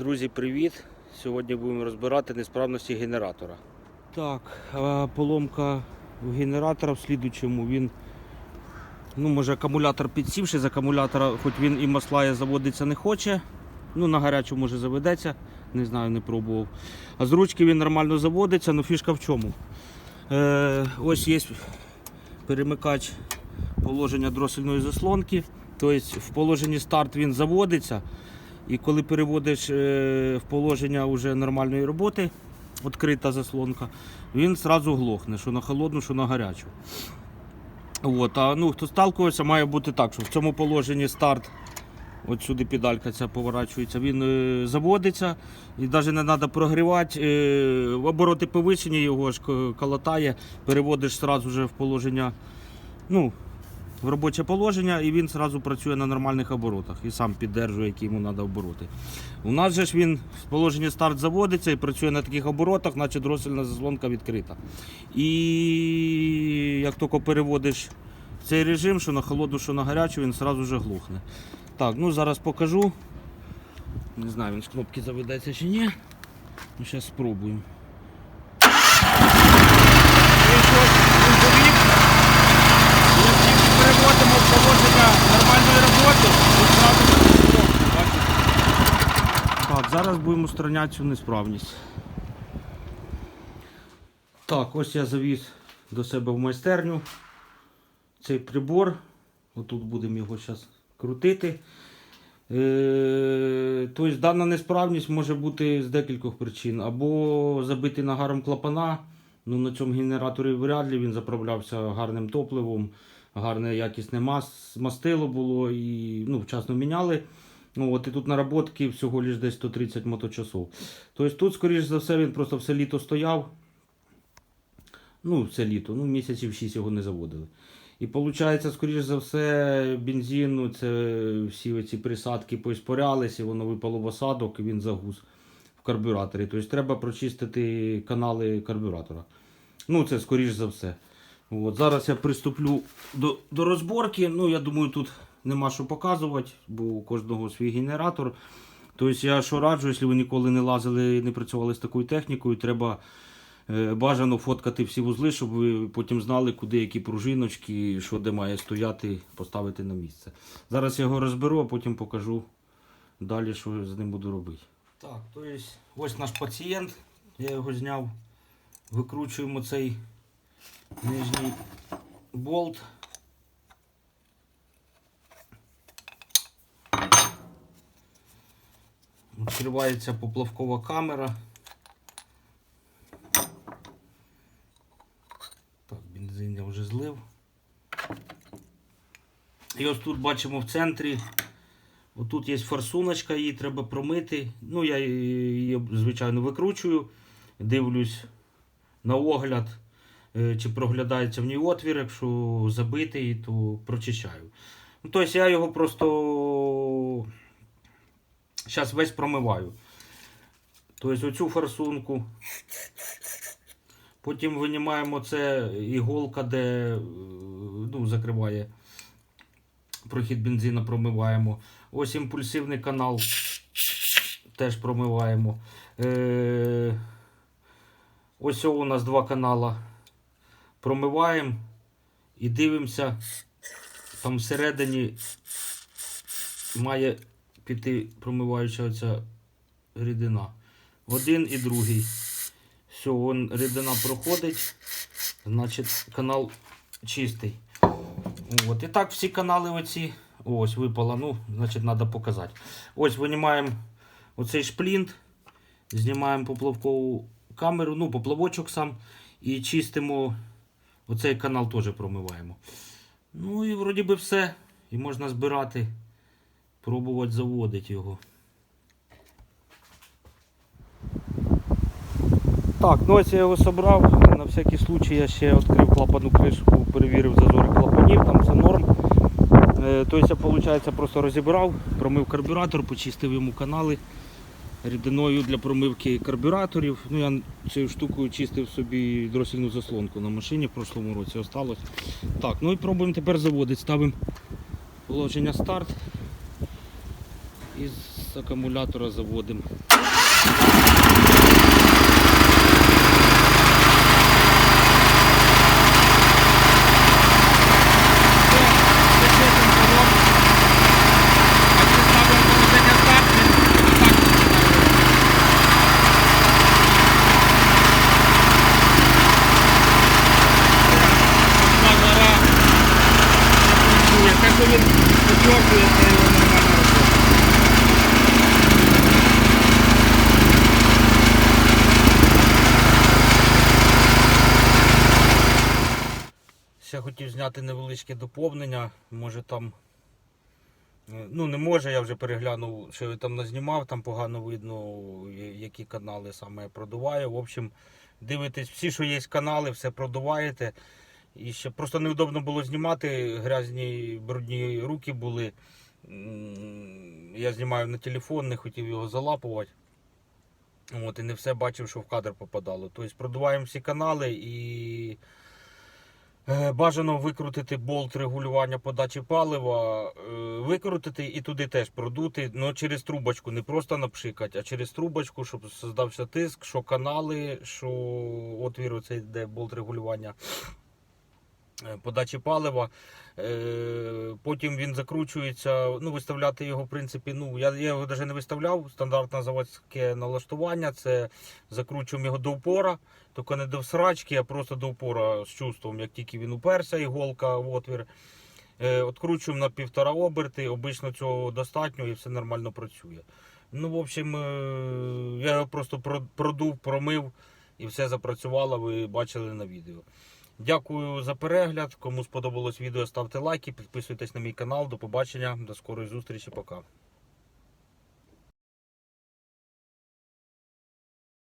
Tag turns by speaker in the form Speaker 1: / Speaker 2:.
Speaker 1: Друзі, привіт! Сьогодні будемо розбирати несправності генератора. Так, поломка генератора в слідучому. Він, ну, може, акумулятор підсівши з акумулятора, хоч він і маслає, заводиться не хоче. Ну, на гарячу може заведеться, не знаю, не пробував. А з ручки він нормально заводиться, але фішка в чому? Е, ось є перемикач положення дросельної заслонки. Тобто в положенні старт він заводиться. І коли переводиш е, в положення вже нормальної роботи, відкрита заслонка, він одразу глохне, що на холодну, що на гарячу. От, а ну, хто сталкувався, має бути так, що в цьому положенні старт, от сюди педалька ця поворачується, він е, заводиться і навіть не треба прогрівати. Е, обороти повищені, його ж колотає, переводиш одразу в положення. Ну, в робоче положення і він одразу працює на нормальних оборотах і сам піддержує, які йому треба обороти. У нас же ж він в положенні старт заводиться і працює на таких оборотах, наче дросельна заслонка відкрита. І як тільки переводиш в цей режим, що на холодну, що на гарячу, він одразу вже глухне. Так, ну зараз покажу. Не знаю, він з кнопки заведеться чи ні. Ну, зараз спробуємо. Він щось він завів. Якщо переводимо в положення Так, зараз будемо устраняти цю несправність. Так, ось я завіз до себе в майстерню цей прибор. Отут будемо його зараз крутити. Е, Тобто дана несправність може бути з декількох причин. Або забитий нагаром клапана. Ну, на цьому генераторі вряд ли він заправлявся гарним топливом, гарне якісне мас, мастило було і ну, вчасно міняли. Ну, от і тут наработки всього лиш десь 130 моточасов. Тобто тут, скоріш за все, він просто все літо стояв. Ну, все літо, ну, місяців 6 його не заводили. І виходить, скоріш за все, бензин, ну, це всі ці присадки поіспорялися, воно випало в осадок і він загус в карбюраторі. Тобто треба прочистити канали карбюратора. Ну, це скоріш за все. От, зараз я приступлю до, до розборки. Ну, я думаю, тут нема що показувати, бо у кожного свій генератор. Тобто я що раджу, якщо ви ніколи не лазили і не працювали з такою технікою, треба е, бажано фоткати всі вузли, щоб ви потім знали, куди які пружиночки, що де має стояти, поставити на місце. Зараз я його розберу, а потім покажу далі, що з ним буду робити. Так, то є ось наш пацієнт, я його зняв. Викручуємо цей нижній болт. Відкривається поплавкова камера. Так, бензин я вже злив. І ось тут бачимо в центрі. Отут є форсуночка, її треба промити. Ну, я її, звичайно, викручую, дивлюсь на огляд, чи проглядається в ній отвір, якщо забитий, то прочищаю. Ну, тобто я його просто зараз весь промиваю. Тобто оцю форсунку. Потім винімаємо це іголка, де е, ну, закриває прохід бензина, промиваємо. Ось імпульсивний канал теж промиваємо. Е, ось у нас два канала. Промиваємо і дивимося. Там всередині має піти промиваюча оця рідина. Один і другий. Все, вон рідина проходить, значить канал чистий. От. І так всі канали оці. Ось випало, ну, значить, треба показати. Ось винімаємо оцей шплінт, знімаємо поплавкову камеру, ну, поплавочок сам, і чистимо оцей канал теж промиваємо. Ну і вроді би все. І можна збирати, пробувати заводити його. Так, ну ось я його зібрав. На всякий случай я ще відкрив клапану кришку, перевірив зазори клапанів, там все норм. Е, Тобто я, виходить, просто розібрав, промив карбюратор, почистив йому канали рідиною для промивки карбюраторів. Ну, я цією штукою чистив собі дросільну заслонку на машині в прошлому році осталось. Так, ну і пробуємо тепер заводити. Ставимо положення старт і з акумулятора заводимо. Якщо він почоркує, то його нормально робити. Ще хотів зняти невеличке доповнення. Може там. е, Ну, не може, я вже переглянув, що я там назнімав, там погано видно, які канали саме я продуваю. В общем, дивитесь, всі, що є канали, все продуваєте. І ще просто неудобно було знімати, грязні брудні руки були. Я знімаю на телефон, не хотів його залапувати. От, і не все бачив, що в кадр попадало. Тобто продуваємо всі канали і е, бажано викрутити болт регулювання подачі палива, е, викрутити і туди теж продути, але через трубочку, не просто напшикати, а через трубочку, щоб создався тиск, що канали, що отвір, оцей де болт регулювання. е, подачі палива. Е, Потім він закручується. Ну, виставляти його, в принципі, ну я, його навіть не виставляв. Стандартне заводське налаштування. Це закручуємо його до упора, тільки не до всрачки, а просто до упора з чувством, як тільки він уперся, іголка в отвір. Е, Откручуємо на півтора оберти. Обично цього достатньо і все нормально працює. Ну, в общем, е, я його просто продув, промив і все запрацювало, ви бачили на відео. Дякую за перегляд. Кому сподобалось відео, ставте лайки, підписуйтесь на мій канал. До побачення, до скорої зустрічі. Пока.